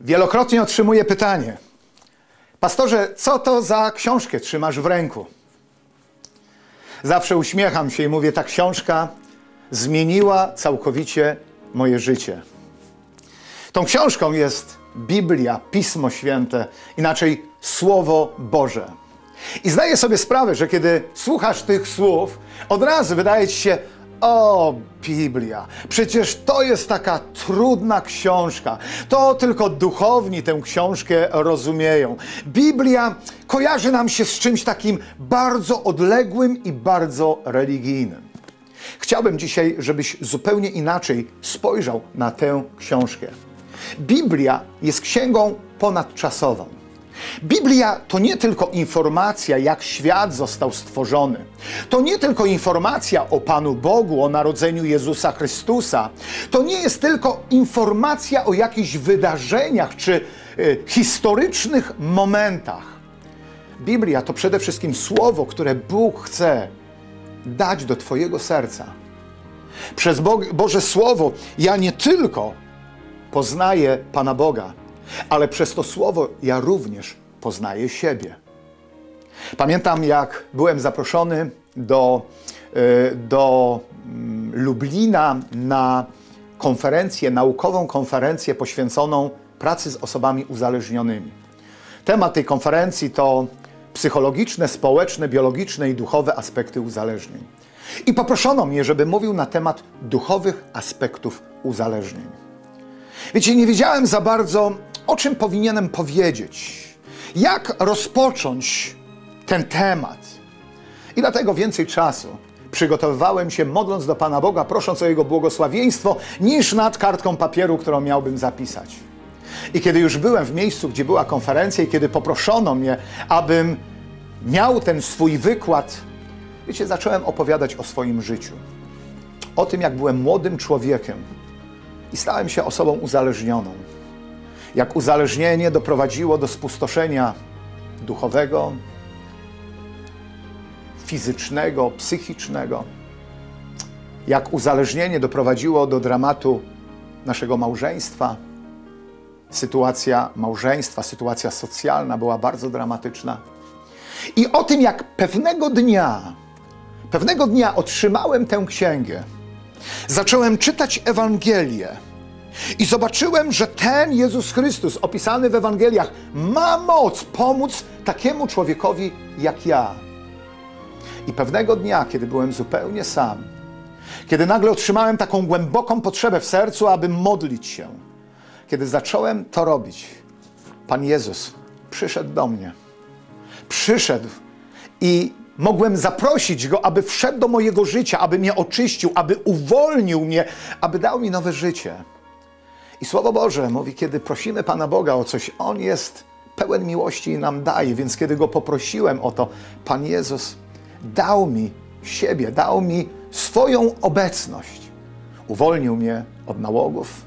Wielokrotnie otrzymuję pytanie: Pastorze, co to za książkę trzymasz w ręku? Zawsze uśmiecham się i mówię: Ta książka zmieniła całkowicie moje życie. Tą książką jest Biblia, Pismo Święte, inaczej Słowo Boże. I zdaję sobie sprawę, że kiedy słuchasz tych słów, od razu wydaje ci się, o, Biblia, przecież to jest taka trudna książka. To tylko duchowni tę książkę rozumieją. Biblia kojarzy nam się z czymś takim bardzo odległym i bardzo religijnym. Chciałbym dzisiaj, żebyś zupełnie inaczej spojrzał na tę książkę. Biblia jest księgą ponadczasową. Biblia to nie tylko informacja, jak świat został stworzony. To nie tylko informacja o Panu Bogu, o narodzeniu Jezusa Chrystusa. To nie jest tylko informacja o jakichś wydarzeniach czy y, historycznych momentach. Biblia to przede wszystkim słowo, które Bóg chce dać do Twojego serca. Przez Bo Boże Słowo ja nie tylko poznaję Pana Boga, ale przez to słowo ja również poznaję siebie. Pamiętam, jak byłem zaproszony do, e, do mm, Lublina na konferencję, naukową konferencję poświęconą pracy z osobami uzależnionymi. Temat tej konferencji to psychologiczne, społeczne, biologiczne i duchowe aspekty uzależnień. I poproszono mnie, żebym mówił na temat duchowych aspektów uzależnień. Wiecie, nie wiedziałem za bardzo, o czym powinienem powiedzieć, jak rozpocząć ten temat. I dlatego więcej czasu przygotowywałem się, modląc do Pana Boga, prosząc o Jego błogosławieństwo, niż nad kartką papieru, którą miałbym zapisać. I kiedy już byłem w miejscu, gdzie była konferencja, i kiedy poproszono mnie, abym miał ten swój wykład, wiecie, zacząłem opowiadać o swoim życiu. O tym, jak byłem młodym człowiekiem i stałem się osobą uzależnioną jak uzależnienie doprowadziło do spustoszenia duchowego, fizycznego, psychicznego, jak uzależnienie doprowadziło do dramatu naszego małżeństwa. Sytuacja małżeństwa, sytuacja socjalna była bardzo dramatyczna. I o tym, jak pewnego dnia, pewnego dnia otrzymałem tę księgę, zacząłem czytać Ewangelię i zobaczyłem, że ten Jezus Chrystus, opisany w Ewangeliach, ma moc pomóc takiemu człowiekowi jak ja. I pewnego dnia, kiedy byłem zupełnie sam, kiedy nagle otrzymałem taką głęboką potrzebę w sercu, aby modlić się, kiedy zacząłem to robić, Pan Jezus przyszedł do mnie. Przyszedł i mogłem zaprosić Go, aby wszedł do mojego życia, aby mnie oczyścił, aby uwolnił mnie, aby dał mi nowe życie. I Słowo Boże mówi, kiedy prosimy Pana Boga o coś, On jest pełen miłości i nam daje. Więc kiedy Go poprosiłem o to, Pan Jezus dał mi siebie, dał mi swoją obecność. Uwolnił mnie od nałogów,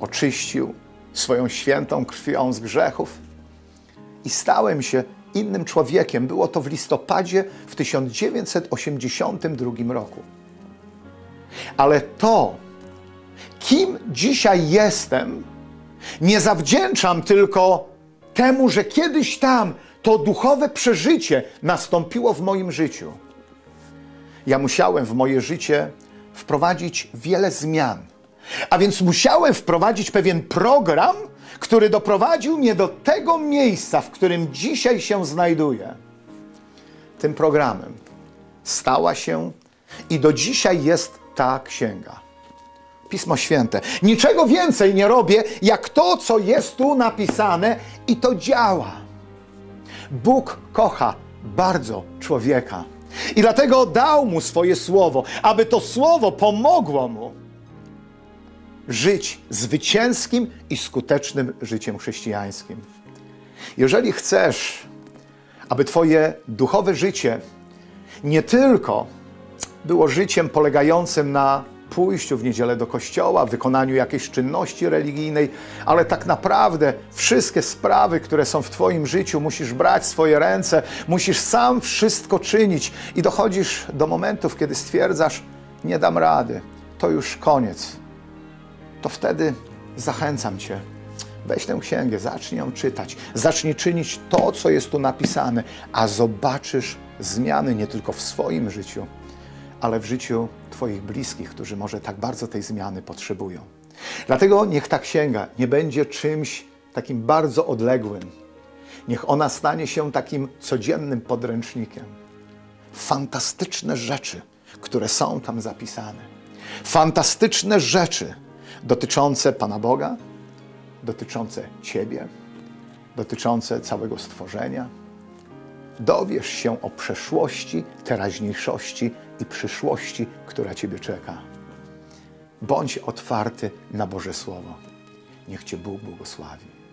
oczyścił swoją świętą krwią z grzechów i stałem się innym człowiekiem. Było to w listopadzie w 1982 roku. Ale to kim dzisiaj jestem, nie zawdzięczam tylko temu, że kiedyś tam to duchowe przeżycie nastąpiło w moim życiu. Ja musiałem w moje życie wprowadzić wiele zmian. A więc musiałem wprowadzić pewien program, który doprowadził mnie do tego miejsca, w którym dzisiaj się znajduję. Tym programem stała się i do dzisiaj jest ta księga. Pismo Święte. Niczego więcej nie robię, jak to, co jest tu napisane, i to działa. Bóg kocha bardzo człowieka. I dlatego dał mu swoje słowo, aby to słowo pomogło mu żyć zwycięskim i skutecznym życiem chrześcijańskim. Jeżeli chcesz, aby Twoje duchowe życie nie tylko było życiem polegającym na pójściu w niedzielę do kościoła, wykonaniu jakiejś czynności religijnej, ale tak naprawdę wszystkie sprawy, które są w Twoim życiu, musisz brać w swoje ręce, musisz sam wszystko czynić i dochodzisz do momentów, kiedy stwierdzasz, nie dam rady, to już koniec. To wtedy zachęcam Cię, Weź tę księgę, zacznij ją czytać, zacznij czynić to, co jest tu napisane, a zobaczysz zmiany nie tylko w swoim życiu, ale w życiu Twoich bliskich, którzy może tak bardzo tej zmiany potrzebują. Dlatego niech ta księga nie będzie czymś takim bardzo odległym. Niech ona stanie się takim codziennym podręcznikiem. Fantastyczne rzeczy, które są tam zapisane. Fantastyczne rzeczy dotyczące Pana Boga, dotyczące Ciebie, dotyczące całego stworzenia. Dowiesz się o przeszłości, teraźniejszości i przyszłości, która Ciebie czeka. Bądź otwarty na Boże Słowo. Niech Cię Bóg błogosławi.